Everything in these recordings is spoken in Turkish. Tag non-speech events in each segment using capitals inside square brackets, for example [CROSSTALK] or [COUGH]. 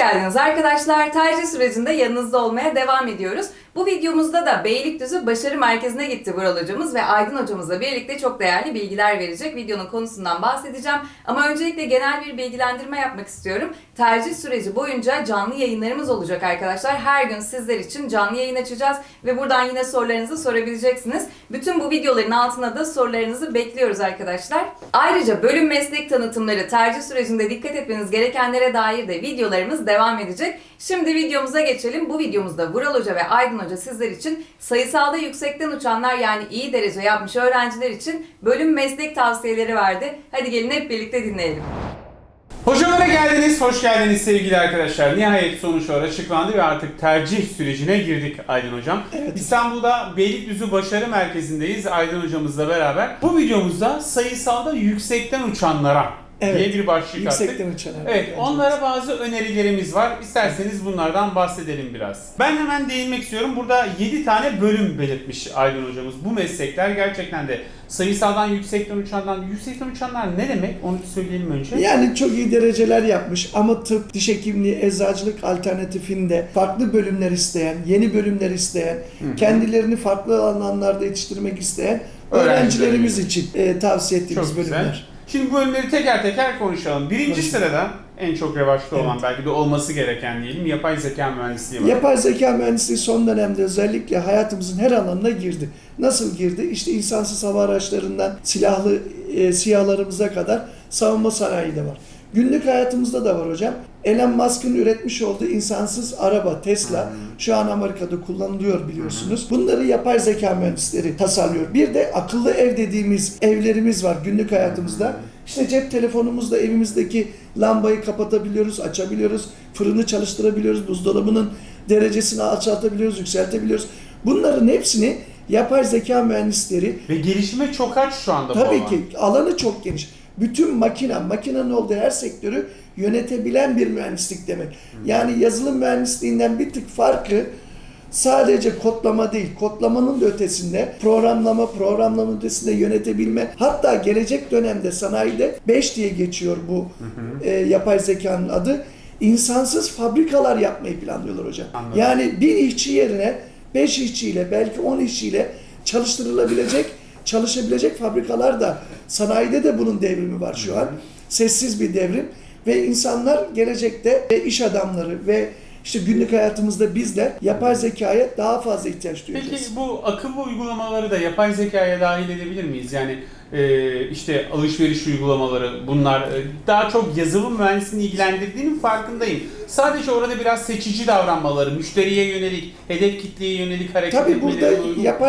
geldiniz arkadaşlar. Tercih sürecinde yanınızda olmaya devam ediyoruz. Bu videomuzda da Beylikdüzü Başarı Merkezi'ne gitti Vural hocamız ve Aydın hocamızla birlikte çok değerli bilgiler verecek. Videonun konusundan bahsedeceğim. Ama öncelikle genel bir bilgilendirme yapmak istiyorum. Tercih süreci boyunca canlı yayınlarımız olacak arkadaşlar. Her gün sizler için canlı yayın açacağız ve buradan yine sorularınızı sorabileceksiniz. Bütün bu videoların altına da sorularınızı bekliyoruz arkadaşlar. Ayrıca bölüm meslek tanıtımları tercih sürecinde dikkat etmeniz gerekenlere dair de videolarımız devam edecek. Şimdi videomuza geçelim. Bu videomuzda Vural Hoca ve Aydın Hoca sizler için sayısalda yüksekten uçanlar yani iyi derece yapmış öğrenciler için bölüm meslek tavsiyeleri verdi. Hadi gelin hep birlikte dinleyelim. Hocamlara geldiniz, hoş geldiniz sevgili arkadaşlar. Nihayet sonuçlar açıklandı ve artık tercih sürecine girdik Aydın Hocam. İstanbul'da Beylikdüzü Başarı Merkezi'ndeyiz Aydın Hocamızla beraber. Bu videomuzda sayısalda yüksekten uçanlara Evet. diye bir başlık attık. Yüksekten uçan Evet, öğrenciler. onlara bazı önerilerimiz var. İsterseniz bunlardan bahsedelim biraz. Ben hemen değinmek istiyorum. Burada 7 tane bölüm belirtmiş Aydın hocamız. Bu meslekler gerçekten de sayısaldan yüksekten uçandan, yüksekten uçanlar ne demek? Onu söyleyelim önce. Yani çok iyi dereceler yapmış ama tıp, diş hekimliği, eczacılık alternatifinde farklı bölümler isteyen, yeni bölümler isteyen, kendilerini farklı alanlarda yetiştirmek isteyen öğrencilerimiz için e, tavsiye ettiğimiz Çok güzel. Şimdi bu bölümleri teker teker konuşalım. Birinci Konuşalım. sırada en çok revaçta olan Evet. belki de olması gereken diyelim yapay zeka mühendisliği var. Yapay zeka mühendisliği son dönemde özellikle hayatımızın her alanına girdi. Nasıl girdi? İşte insansız hava araçlarından silahlı e, sihalarımıza kadar savunma sanayi de var. Günlük hayatımızda da var hocam. Elon Musk'ın üretmiş olduğu insansız araba Tesla şu an Amerika'da kullanılıyor biliyorsunuz. Bunları yapay zeka mühendisleri tasarlıyor. Bir de akıllı ev dediğimiz evlerimiz var günlük hayatımızda. İşte cep telefonumuzla evimizdeki lambayı kapatabiliyoruz, açabiliyoruz, fırını çalıştırabiliyoruz, buzdolabının derecesini alçaltabiliyoruz, yükseltebiliyoruz. Bunların hepsini yapay zeka mühendisleri Ve gelişime çok aç şu anda Tabii ki alanı çok geniş. Bütün makine, makinenin olduğu her sektörü yönetebilen bir mühendislik demek. Yani yazılım mühendisliğinden bir tık farkı sadece kodlama değil, kodlamanın da ötesinde programlama, programlamanın ötesinde yönetebilme. Hatta gelecek dönemde sanayide 5 diye geçiyor bu e, yapay zekanın adı. İnsansız fabrikalar yapmayı planlıyorlar hocam. Anladım. Yani bir işçi yerine 5 işçiyle belki 10 işçiyle çalıştırılabilecek çalışabilecek fabrikalar da sanayide de bunun devrimi var şu an. Sessiz bir devrim ve insanlar gelecekte ve iş adamları ve işte günlük hayatımızda bizler yapay zekaya daha fazla ihtiyaç duyacağız. Peki bu akıllı uygulamaları da yapay zekaya dahil edebilir miyiz? Yani e, işte alışveriş uygulamaları bunlar e, daha çok yazılım mühendisliğini ilgilendirdiğinin farkındayım. Sadece orada biraz seçici davranmaları, müşteriye yönelik, hedef kitleye yönelik hareket Tabii burada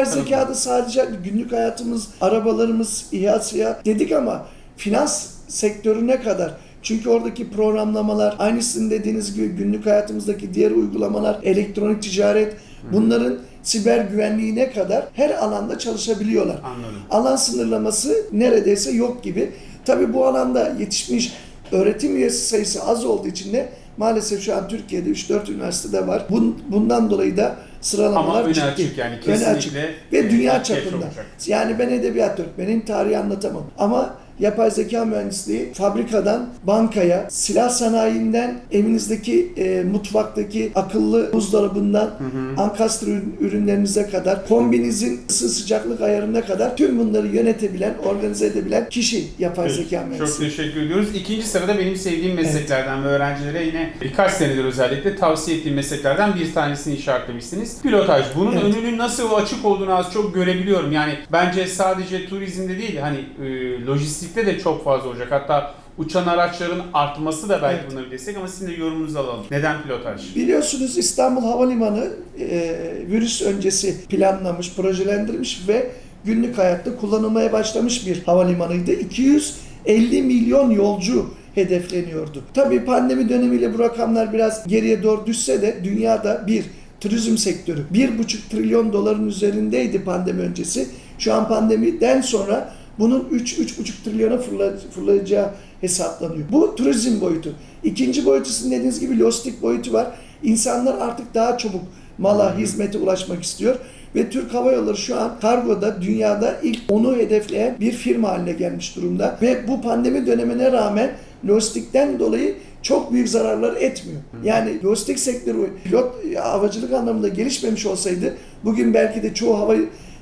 Tanım. zekada sadece günlük hayatımız, arabalarımız, İHA, SİHA dedik ama finans sektörüne kadar çünkü oradaki programlamalar, aynı sizin dediğiniz gibi günlük hayatımızdaki diğer uygulamalar, elektronik ticaret, bunların siber güvenliğine kadar her alanda çalışabiliyorlar. Anladım. Alan sınırlaması neredeyse yok gibi. Tabii bu alanda yetişmiş öğretim üyesi sayısı az olduğu için de maalesef şu an Türkiye'de 3-4 üniversitede var. Bun- Bundan dolayı da sıralamalar Ama ciddi. açık yani, Öne kesinlikle, açık. e, Ve dünya ihtiyaç çapında. olacak. Yani ben edebiyat öğretmeniyim, tarihi anlatamam. Ama yapay zeka mühendisliği fabrikadan bankaya, silah sanayinden evinizdeki e, mutfaktaki akıllı buzdolabından ankastre ürün- ürünlerinize kadar, kombinizin ısı sıcaklık ayarına kadar tüm bunları yönetebilen, organize edebilen kişi yapay zeka Çok mühendisi. teşekkür ediyoruz. İkinci sırada benim sevdiğim mesleklerden ve öğrencilere yine birkaç senedir özellikle tavsiye ettiğim mesleklerden bir tanesini işaretlemişsiniz. Pilotaj. Bunun Evet. önünün nasıl açık olduğunu az çok görebiliyorum. Yani bence sadece turizmde değil hani e, lojistikte de çok fazla olacak. Hatta uçan araçların artması da belki Evet. buna bir destek ama sizin de yorumunuzu alalım. Neden pilotaj? Biliyorsunuz İstanbul Havalimanı e, virüs öncesi planlanmış, projelendirilmiş ve günlük hayatta kullanılmaya başlamış bir havalimanıydı. 250 milyon yolcu hedefleniyordu. Tabii pandemi dönemiyle bu rakamlar biraz geriye doğru düşse de dünyada bir turizm sektörü 1,5 trilyon doların üzerindeydi pandemi öncesi. Şu an pandemiden sonra bunun 3-3,5 trilyona fırla- fırlayacağı hesaplanıyor. Bu turizm boyutu. İkinci boyutu sizin dediğiniz gibi lojistik boyutu var. İnsanlar artık daha çabuk mala, hizmete ulaşmak istiyor. Ve Türk Hava Yolları şu an kargoda dünyada ilk onu hedefleyen bir firma haline gelmiş durumda. Ve bu pandemi dönemine rağmen lojistikten dolayı çok büyük zararlar etmiyor. Yani lojistik sektörü pilot havacılık anlamında gelişmemiş olsaydı bugün belki de çoğu hava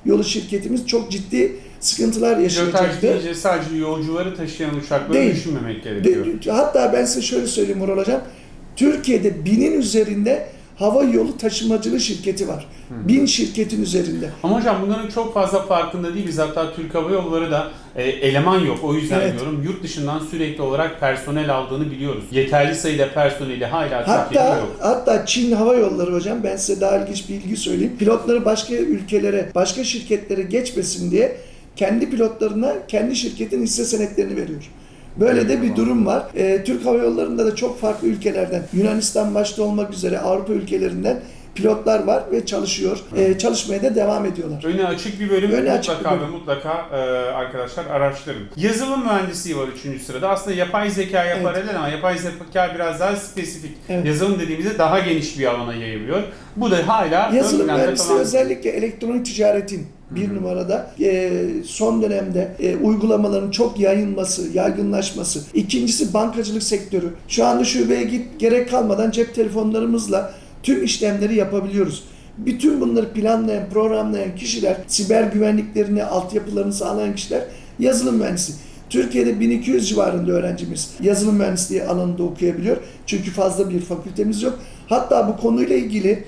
yolu şirketimiz çok ciddi sıkıntılar yaşayacaktı. deyince sadece yolcuları taşıyan uçakları Değil. düşünmemek gerekiyor. De- hatta ben size şöyle söyleyeyim Murat Hocam. Türkiye'de binin üzerinde hava yolu taşımacılığı şirketi var. Bin şirketin üzerinde. Ama hocam bunların çok fazla farkında değiliz. Hatta Türk Hava Yolları da e, eleman yok. O yüzden Evet. diyorum yurt dışından sürekli olarak personel aldığını biliyoruz. Yeterli sayıda personeli hala Türkiye'de Hatta yok. hatta Çin Hava Yolları hocam ben size daha ilginç bir bilgi söyleyeyim. Pilotları başka ülkelere, başka şirketlere geçmesin diye kendi pilotlarına kendi şirketin hisse senetlerini veriyor. Böyle de bir durum var. Ee, Türk Hava Yolları'nda da çok farklı ülkelerden, Yunanistan başta olmak üzere Avrupa ülkelerinden pilotlar var ve çalışıyor. Ee, çalışmaya da devam ediyorlar. Öne açık bir bölüm Öne açık mutlaka bir ve bölüm. mutlaka e, arkadaşlar araştırın. Yazılım mühendisliği var 3. sırada. Aslında yapay zekaya Evet. paralel ama yapay zeka biraz daha spesifik. Evet. Yazılım dediğimizde daha geniş bir alana yayılıyor. Bu da hala Yazılım mühendisliği özellikle elektronik ticaretin bir numarada e, son dönemde e, uygulamaların çok yayılması, yaygınlaşması. İkincisi bankacılık sektörü. Şu anda şubeye git gerek kalmadan cep telefonlarımızla tüm işlemleri yapabiliyoruz. Bütün bunları planlayan, programlayan kişiler, siber güvenliklerini, altyapılarını sağlayan kişiler yazılım mühendisi. Türkiye'de 1200 civarında öğrencimiz yazılım mühendisliği alanında okuyabiliyor. Çünkü fazla bir fakültemiz yok. Hatta bu konuyla ilgili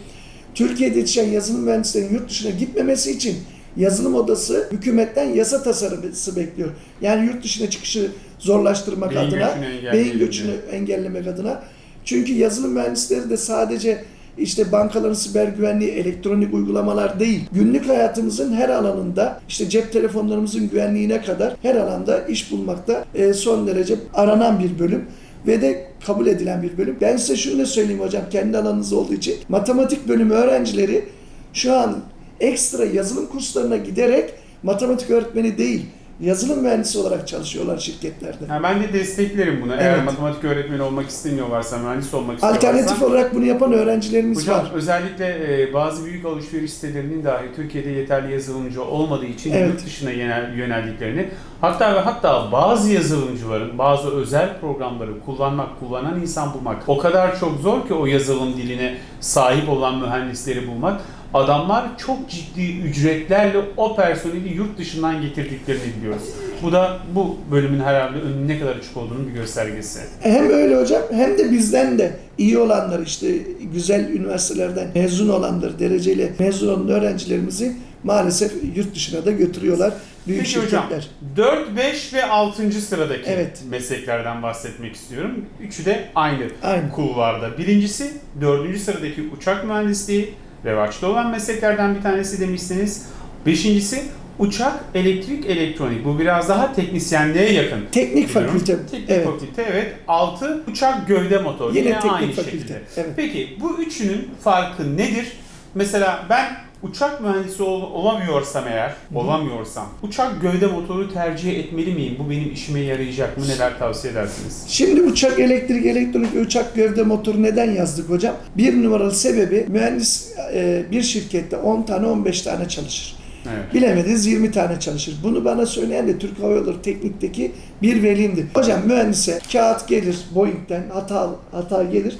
Türkiye'de yetişen yazılım mühendislerinin yurt dışına gitmemesi için yazılım odası hükümetten yasa tasarısı bekliyor. Yani yurt dışına çıkışı zorlaştırmak Beyin adına, göçünü beyin göçünü engellemek adına. Çünkü yazılım mühendisleri de sadece işte bankaların siber güvenliği, elektronik uygulamalar değil. Günlük hayatımızın her alanında işte cep telefonlarımızın güvenliğine kadar her alanda iş bulmakta e, son derece aranan bir bölüm ve de kabul edilen bir bölüm. Ben size şunu da söyleyeyim hocam kendi alanınız olduğu için. Matematik bölümü öğrencileri şu an ekstra yazılım kurslarına giderek matematik öğretmeni değil, yazılım mühendisi olarak çalışıyorlar şirketlerde. Ha, ben de desteklerim bunu. Eğer Evet. matematik öğretmeni olmak istemiyorlarsa, mühendis olmak istiyorlarsa. Alternatif olarak bunu yapan öğrencilerimiz Hocam var. özellikle e, bazı büyük alışveriş sitelerinin dahi Türkiye'de yeterli yazılımcı olmadığı için Evet. yurt dışına yönel- yöneldiklerini hatta ve hatta bazı yazılımcıların bazı özel programları kullanmak, kullanan insan bulmak o kadar çok zor ki o yazılım diline sahip olan mühendisleri bulmak. Adamlar çok ciddi ücretlerle o personeli yurt dışından getirdiklerini biliyoruz. Bu da bu bölümün herhalde önünün ne kadar açık olduğunun bir göstergesi. Hem öyle hocam hem de bizden de iyi olanlar işte güzel üniversitelerden mezun olanlar, dereceyle mezun olan öğrencilerimizi maalesef yurt dışına da götürüyorlar büyük Peki hocam şirketler. 4, 5 ve 6. sıradaki Evet. mesleklerden bahsetmek istiyorum. Üçü de aynı Aynı. kulvarda. Birincisi 4. sıradaki uçak mühendisliği revaçta olan mesleklerden bir tanesi demişsiniz. Beşincisi uçak elektrik elektronik. Bu biraz daha teknisyenliğe yakın. Teknik Biliyorum. fakülte. Teknik Evet. fakülte evet. Altı uçak gövde motoru. Yine Yine, teknik aynı fakülte, şekilde. evet. Peki bu üçünün farkı nedir? Mesela ben uçak mühendisi ol- olamıyorsam eğer, olamıyorsam uçak gövde motoru tercih etmeli miyim? Bu benim işime yarayacak mı? Neler tavsiye edersiniz? Şimdi uçak elektrik, elektronik uçak gövde motoru neden yazdık hocam? Bir numaralı sebebi mühendis e, bir şirkette 10 tane 15 tane çalışır. Evet. Bilemediniz 20 tane çalışır. Bunu bana söyleyen de Türk Hava Yolları Teknik'teki bir velimdi. Hocam mühendise kağıt gelir Boeing'den hata hata gelir.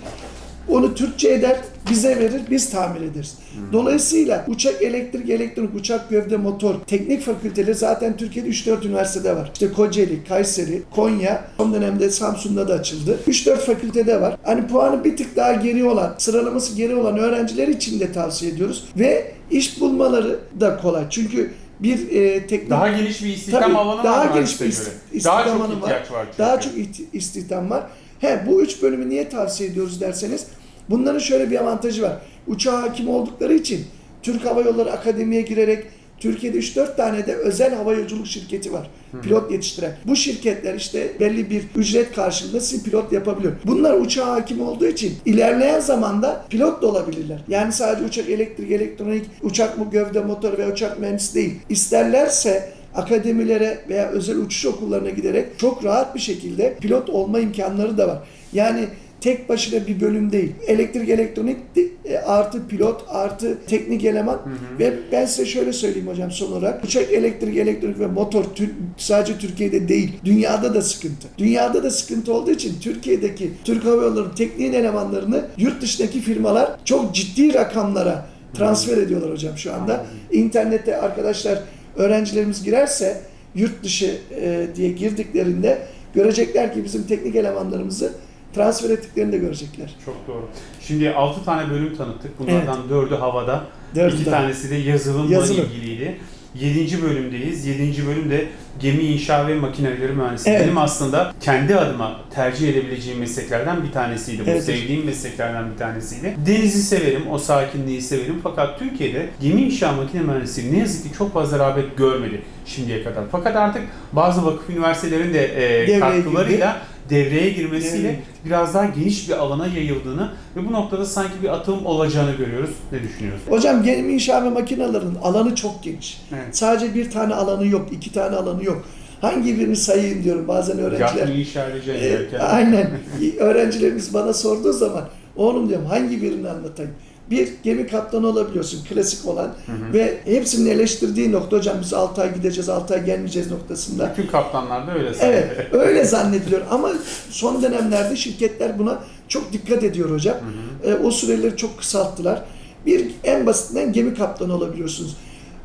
Onu Türkçe eder, bize verir, biz tamir ederiz. Dolayısıyla uçak elektrik, elektronik, uçak gövde, motor, teknik fakülteleri zaten Türkiye'de 3-4 üniversitede var. İşte Kocaeli, Kayseri, Konya, son dönemde Samsun'da da açıldı. 3-4 fakültede var. Hani puanı bir tık daha geri olan, sıralaması geri olan öğrenciler için de tavsiye ediyoruz. Ve iş bulmaları da kolay. Çünkü bir e, teknik Daha geniş bir istihdam Tabii, alanı daha var geniş bir göre. ist- Daha istihdam çok alanı var. ihtiyaç var çünkü. Daha çok istihdam var. He bu üç bölümü niye tavsiye ediyoruz derseniz bunların şöyle bir avantajı var. Uçağa hakim oldukları için Türk Hava Yolları Akademi'ye girerek Türkiye'de 3-4 tane de özel hava yolculuk şirketi var. Pilot yetiştiren. Bu şirketler işte belli bir ücret karşılığında sizi pilot yapabiliyor. Bunlar uçağa hakim olduğu için ilerleyen zamanda pilot da olabilirler. Yani sadece uçak elektrik, elektronik, uçak mı gövde motoru ve uçak mühendisi değil. İsterlerse akademilere veya özel uçuş okullarına giderek çok rahat bir şekilde pilot olma imkanları da var. Yani tek başına bir bölüm değil. Elektrik elektronik e, artı pilot artı teknik eleman ve ben size şöyle söyleyeyim hocam son olarak. Uçak elektrik elektronik ve motor tür- sadece Türkiye'de değil dünyada da sıkıntı. Dünyada da sıkıntı olduğu için Türkiye'deki Türk Hava Yolları'nın teknik elemanlarını yurt dışındaki firmalar çok ciddi rakamlara transfer ediyorlar hocam şu anda. İnternette arkadaşlar öğrencilerimiz girerse yurt dışı e, diye girdiklerinde görecekler ki bizim teknik elemanlarımızı transfer ettiklerini de görecekler. Çok doğru. Şimdi 6 tane bölüm tanıttık. Bunlardan 4'ü havada. Dördü 2 de. tanesi de yazılımla Yazılım. ilgiliydi. 7. bölümdeyiz. 7. bölüm de gemi inşa ve makineleri mühendisliği. Evet. Benim aslında kendi adıma tercih edebileceğim mesleklerden bir tanesiydi. Bu Evet. sevdiğim mesleklerden bir tanesiydi. Denizi severim, o sakinliği severim. Fakat Türkiye'de gemi inşa makine mühendisliği ne yazık ki çok fazla rağbet görmedi şimdiye kadar. Fakat artık bazı vakıf üniversitelerin de e, katkılarıyla devreye girmesiyle Devreye. biraz daha geniş bir alana yayıldığını ve bu noktada sanki bir atılım olacağını görüyoruz. Ne düşünüyorsun? Hocam gemi inşa ve makinelerin alanı çok geniş. Evet. Sadece bir tane alanı yok, iki tane alanı yok. Hangi birini sayayım diyorum bazen öğrenciler. Yapmayı inşa edeceğiz E, aynen. [LAUGHS] Öğrencilerimiz bana sorduğu zaman oğlum diyorum hangi birini anlatayım? Bir gemi kaptanı olabiliyorsun klasik olan ve hepsinin eleştirdiği nokta hocam biz 6 ay gideceğiz 6 ay gelmeyeceğiz noktasında. Bütün kaptanlar da öyle Evet sanki. [LAUGHS] öyle zannediliyor ama son dönemlerde şirketler buna çok dikkat ediyor hocam. E, o süreleri çok kısalttılar. Bir en basitinden gemi kaptanı olabiliyorsunuz.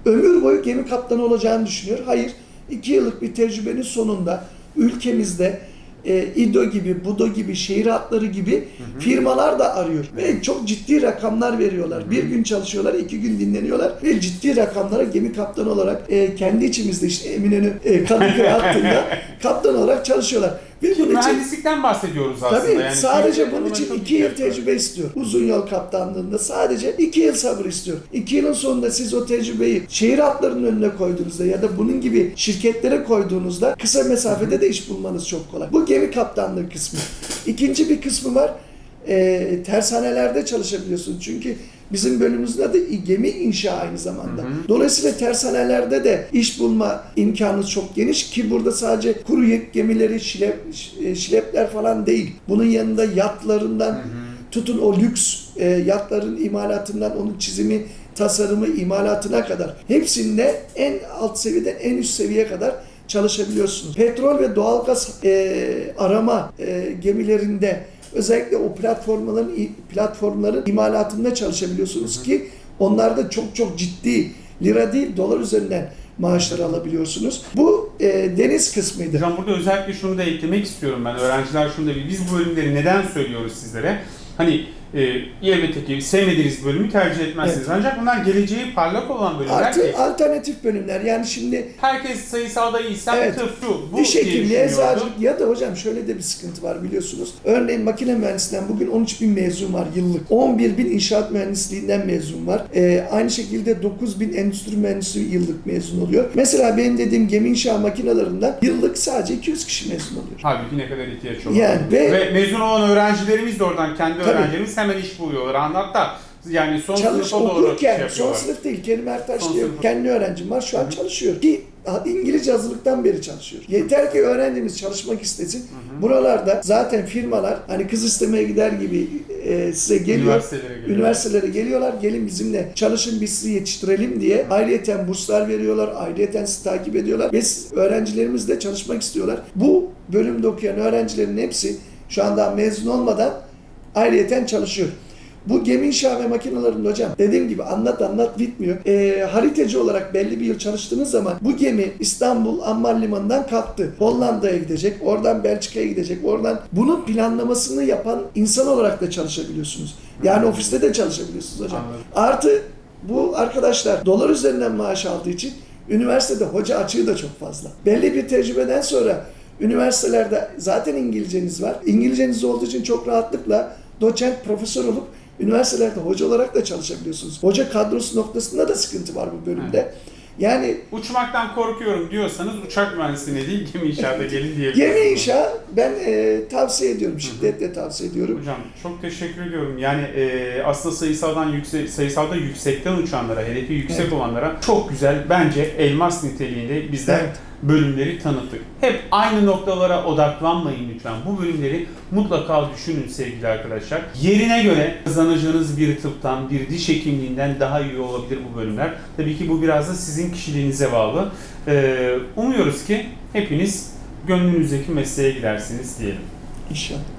Ömür boyu gemi kaptanı olacağını düşünüyor. Hayır. 2 yıllık bir tecrübenin sonunda ülkemizde e, İDO gibi, BUDO gibi, şehir hatları gibi firmalar da arıyor. Ve çok ciddi rakamlar veriyorlar. Bir gün çalışıyorlar, iki gün dinleniyorlar ve ciddi rakamlara gemi kaptanı olarak e, kendi içimizde işte Eminönü e, Kadıköy hattında [LAUGHS] kaptan olarak çalışıyorlar. Ve Ki bunun mühendislikten bahsediyoruz aslında. Tabii yani sadece bunun için iki yıl ihtiyaç var. tecrübe istiyor. Uzun yol kaptanlığında sadece iki yıl sabır istiyor. İki yılın sonunda siz o tecrübeyi şehir hatlarının önüne koyduğunuzda ya da bunun gibi şirketlere koyduğunuzda kısa mesafede de iş bulmanız çok kolay. Bu gemi kaptanlığı kısmı. İkinci bir kısmı var. Ee, tersanelerde çalışabiliyorsunuz. Çünkü bizim bölümümüzün adı gemi inşa aynı zamanda. Dolayısıyla tersanelerde de iş bulma imkanınız çok geniş ki burada sadece kuru yük gemileri, şilep, e, şilepler falan değil. Bunun yanında yatlarından tutun o lüks e, yatların imalatından onun çizimi, tasarımı, imalatına kadar hepsinde en alt seviyeden en üst seviyeye kadar çalışabiliyorsunuz. Petrol ve doğalgaz e, arama e, gemilerinde özellikle o platformların platformların imalatında çalışabiliyorsunuz ki onlarda çok çok ciddi lira değil dolar üzerinden maaşlar alabiliyorsunuz. Bu e, deniz kısmıydı. Hocam burada özellikle şunu da eklemek istiyorum ben. Öğrenciler şunu da bir, biz bu bölümleri neden söylüyoruz sizlere? Hani e, elbette ki sevmediğiniz bölümü tercih etmezsiniz. Ancak bunlar geleceği parlak olan bölümler ki Artı alternatif bölümler yani şimdi herkes sayısalda iyiyse Evet. tıp şu bu diye hekimliği, eczacılık ya da hocam şöyle de bir sıkıntı var biliyorsunuz. Örneğin makine mühendisliğinden bugün 13 bin mezun var yıllık. 11 bin inşaat mühendisliğinden mezun var. Ee, aynı şekilde 9 bin endüstri mühendisi yıllık mezun oluyor. Mesela benim dediğim gemi inşa makinelerinden yıllık sadece 200 kişi mezun oluyor. Halbuki ne kadar ihtiyaç olur. Yani ve- ve mezun olan öğrencilerimiz de oradan kendi Tabii. öğrencilerimiz hemen iş buluyorlar. Hatta yani son Çalış sınıfa doğru şey son sınıf değil Kerim Ertaş Son diye sınıf. kendi öğrencim var şu an çalışıyor ki İngilizce hazırlıktan beri çalışıyor. Yeter ki öğrencimiz çalışmak istesin. Buralarda zaten firmalar hani kız istemeye gider gibi e, size geliyor. Üniversitelere geliyor. Üniversitelere geliyorlar. Gelin bizimle çalışın biz sizi yetiştirelim diye. Ayrıyeten burslar veriyorlar. Ayrıyeten sizi takip ediyorlar. Ve siz- öğrencilerimiz de çalışmak istiyorlar. Bu bölümde okuyan öğrencilerin hepsi şu anda mezun olmadan ayrıyeten çalışıyor. Bu gemi inşa ve makinelerinde hocam dediğim gibi anlat anlat bitmiyor. Ee, haritacı olarak belli bir yıl çalıştığınız zaman bu gemi İstanbul Amman Limanı'ndan kalktı. Hollanda'ya gidecek, oradan Belçika'ya gidecek, oradan bunun planlamasını yapan insan olarak da çalışabiliyorsunuz. Yani ofiste de çalışabiliyorsunuz hocam. Anladım. Artı bu arkadaşlar dolar üzerinden maaş aldığı için üniversitede hoca açığı da çok fazla. Belli bir tecrübeden sonra üniversitelerde zaten İngilizceniz var. İngilizceniz olduğu için çok rahatlıkla doçent, profesör olup üniversitelerde hoca olarak da çalışabiliyorsunuz. Hoca kadrosu noktasında da sıkıntı var bu bölümde. Yani Uçmaktan korkuyorum diyorsanız uçak mühendisliğine değil gemi inşaata gelin diyebilirsiniz. gemi inşa ben e, tavsiye ediyorum, şiddetle tavsiye ediyorum. Hocam çok teşekkür ediyorum. Yani e, aslında sayısaldan yüksek, sayısalda yüksekten uçanlara, hedefi yüksek Evet. olanlara çok güzel bence elmas niteliğinde bizler Evet. Bölümleri tanıttık. Hep aynı noktalara odaklanmayın lütfen. Bu bölümleri mutlaka düşünün sevgili arkadaşlar. Yerine göre kazanacağınız bir tıptan, bir diş hekimliğinden daha iyi olabilir bu bölümler. Tabii ki bu biraz da sizin kişiliğinize bağlı. Ee, umuyoruz ki hepiniz gönlünüzdeki mesleğe gidersiniz diyelim. İnşallah.